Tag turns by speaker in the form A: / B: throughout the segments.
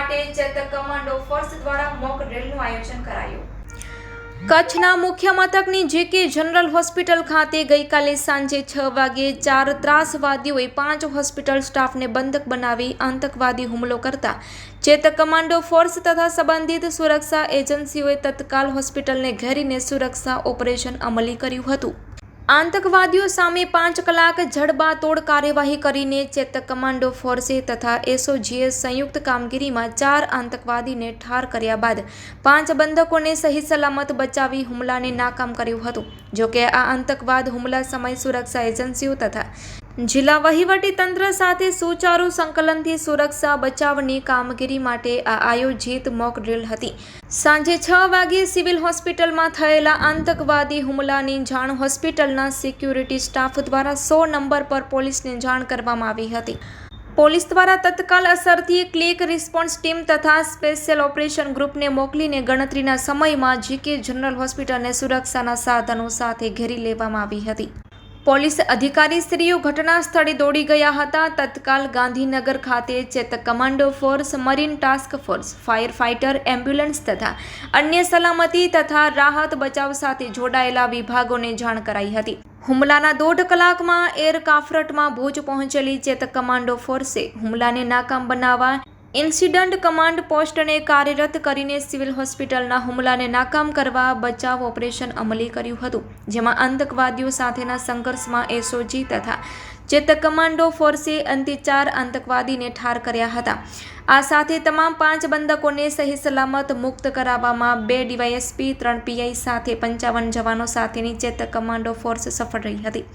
A: માટે Chetak commando force દ્વારા mock ડ્રિલનું આયોજન કરાયું. કચ્છના મુખ્ય મથકની જેકે જનરલ હોસ્પિટલ ખાતે ગઈકાલે સાંજે છ વાગે ચાર ત્રાસવાદીઓએ પાંચ હોસ્પિટલ સ્ટાફને બંધક બનાવી આતંકવાદી હુમલો કરતા ચેતક કમાન્ડો ફોર્સ તથા સંબંધિત સુરક્ષા એજન્સીઓએ તત્કાલ હોસ્પિટલને ઘેરીને સુરક્ષા ઓપરેશન અમલી કર્યું હતું. આતંકવાદીઓ સામે પાંચ કલાક જડબાતોડ કાર્યવાહી કરીને ચેતક કમાન્ડો ફોર્સે તથા એસઓજીએસ સંયુક્ત કામગીરીમાં ચાર આતંકવાદીને ઠાર કર્યા બાદ પાંચ બંધકોને સહી સલામત બચાવી હુમલાને નાકામ કર્યું હતું. જોકે આ આતંકવાદ હુમલા સમય સુરક્ષા એજન્સીઓ તથા જિલ્લા વહીવટી તંત્ર સાથે સુચારુ સંકલનથી સુરક્ષા બચાવની કામગીરી માટે આ આયોજિત મોક ડ્રીલ હતી. સાંજે છ વાગ્યે સિવિલ હોસ્પિટલમાં થયેલા આતંકવાદી હુમલાની જાણ હોસ્પિટલના સિક્યુરિટી સ્ટાફ દ્વારા સો નંબર પર પોલીસને જાણ કરવામાં આવી હતી. પોલીસ દ્વારા તત્કાલ અસરથી ક્લિક રિસ્પોન્સ ટીમ તથા સ્પેશિયલ ઓપરેશન ગ્રુપને મોકલીને ગણતરીના સમયમાં જીકે જનરલ હોસ્પિટલને સુરક્ષાના સાધનો સાથે ઘેરી લેવામાં આવી હતી. પોલીસ અધિકારીશ્રીઓ ઘટના સ્થળે દોડી ગયા હતા. તત્કાલ ગાંધીનગર ખાતે Chetak commando force, marine task force, fire fighter, ambulance તથા અન્ય સલામતી તથા રાહત બચાવ સાથે જોડાયેલા વિભાગોને જાણ કરાઈ હતી. હુમલાના દોઢ કલાકમાં એર કાફરટમાં ભુજ પહોંચેલી ચેતક કમાન્ડો ફોર્સે હુમલાને નાકામ બનાવવા ઇન્સિડન્ટ કમાન્ડ પોસ્ટને કાર્યરત કરીને સિવિલ હોસ્પિટલના હુમલાને નાકામ કરવા બચાવ ઓપરેશન અમલી કર્યું હતું, જેમાં આતંકવાદીઓ સાથેના સંઘર્ષમાં એસઓજી તથા ચેતક કમાન્ડો ફોર્સે અંતે ચાર આતંકવાદીને ઠાર કર્યા હતા. આ સાથે તમામ પાંચ બંધકોને સહી સલામત મુક્ત કરાવવામાં બે ડીવાયએસપી, ત્રણ પીઆઈ સાથે પંચાવન જવાનો સાથેની ચેતક કમાન્ડો ફોર્સ સફળ રહી હતી.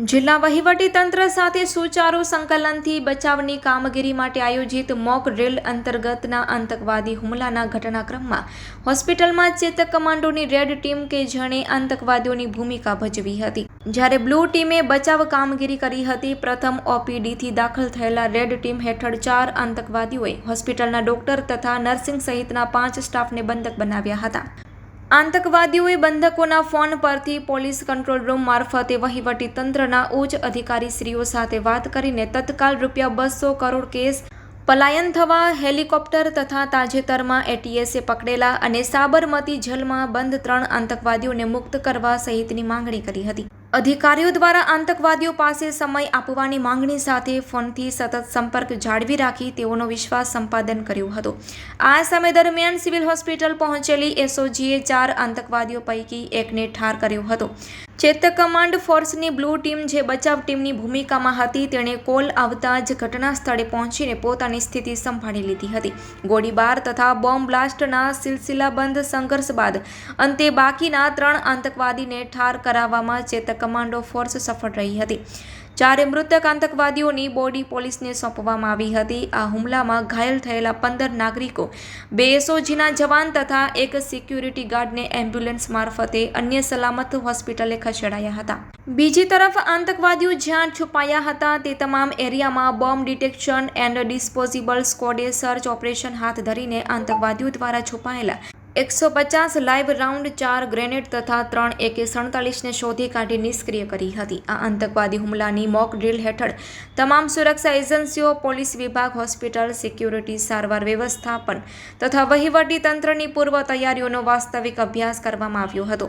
A: જિલ્લા વહીવટી તંત્ર સાથે સુચારુ સંકલનથી બચાવની કામગીરી માટે આયોજિત મોક ડ્રિલ અંતર્ગતના આતંકવાદી હુમલાના ઘટનાક્રમમાં હોસ્પિટલમાં ચેતક કમાન્ડોની રેડ ટીમ કે જેણે આતંકવાદીઓની ભૂમિકા ભજવી હતી. જ્યારે બ્લુ ટીમે બચાવ કામગીરી કરી હતી, પ્રથમ ઓપીડીથી દાખલ થયેલા રેડ ટીમ હેઠળ ચાર આતંકવાદીઓએ હોસ્પિટલના ડોક્ટર તથા નર્સિંગ સહિતના પાંચ સ્ટાફને બંધક બનાવ્યા હતા. આતંકવાદીઓએ બંધકોના ફોન પરથી પોલીસ કંટ્રોલ રૂમ મારફતે વહીવટી તંત્રના ઉચ્ચ અધિકારીશ્રીઓ સાથે વાત કરીને તત્કાલ રૂપિયા બસો કરોડ કેસ પલાયન થવા, હેલિકોપ્ટર તથા તાજેતરમાં એટીએસે પકડેલા અને સાબરમતી જેલમાં બંધ ત્રણ આતંકવાદીઓને મુક્ત કરવા સહિતની માંગણી કરી હતી. અધિકારીઓ દ્વારા આતંકવાદીઓ પાસે સમય આપવાની માંગણી સાથે ફોનથી સતત સંપર્ક જાળવી રાખી તેઓનો વિશ્વાસ સંપાદન કર્યું હતું. આ સમય દરમિયાન સિવિલ હોસ્પિટલ પહોંચેલી એસઓજીએ ચાર આતંકવાદીઓ પૈકી એકને ઠાર કર્યો હતો. ચેતક કમાન્ડ ફોર્સની બ્લુ ટીમ જે બચાવ ટીમની ભૂમિકામાં હતી, તેણે કોલ આવતા જ ઘટના સ્થળે પહોંચીને પોતાની સ્થિતિ સંભાળી લીધી હતી. ગોળીબાર તથા બોમ્બ બ્લાસ્ટના સિલસિલાબંધ સંઘર્ષ બાદ અંતે બાકીના ત્રણ આતંકવાદીને ઠાર કરાવવામાં ચેતક કમાન્ડો ફોર્સ સફળ રહી હતી. ચારે મૃતક આતંકવાદીઓની બોડી પોલીસને સોંપવામાં આવી હતી. આ હુમલામાં ઘાયલ થયેલા પંદર નાગરિકો, બે એસઓજીના જવાન તથા એક સિક્યુરિટી ગાર્ડને એમ્બ્યુલન્સ મારફતે અન્ય સલામત હોસ્પિટલે ખસેડાયા હતા. બીજી તરફ આતંકવાદીઓ જ્યાં છુપાયા હતા તે તમામ એરિયામાં બોમ્બ ડિટેક્શન એન્ડ ડિસ્પોઝિબલ સ્કોડે સર્ચ ઓપરેશન હાથ ધરીને આતંકવાદીઓ દ્વારા છુપાયેલા એકસો પચાસ લાઇવ રાઉન્ડ ચાર ગ્રેનેડ તથા ત્રણ એકે સડતાલીસને શોધી કાઢી નિષ્ક્રિય કરી હતી. આ આતંકવાદી હુમલાની મોક ડ્રીલ હેઠળ તમામ સુરક્ષા એજન્સીઓ, પોલીસ વિભાગ, હોસ્પિટલ, સિક્યુરિટી સારવાર વ્યવસ્થાપન તથા વહીવટી તંત્રની પૂર્વ તૈયારીઓનો વાસ્તવિક અભ્યાસ કરવામાં આવ્યો હતો.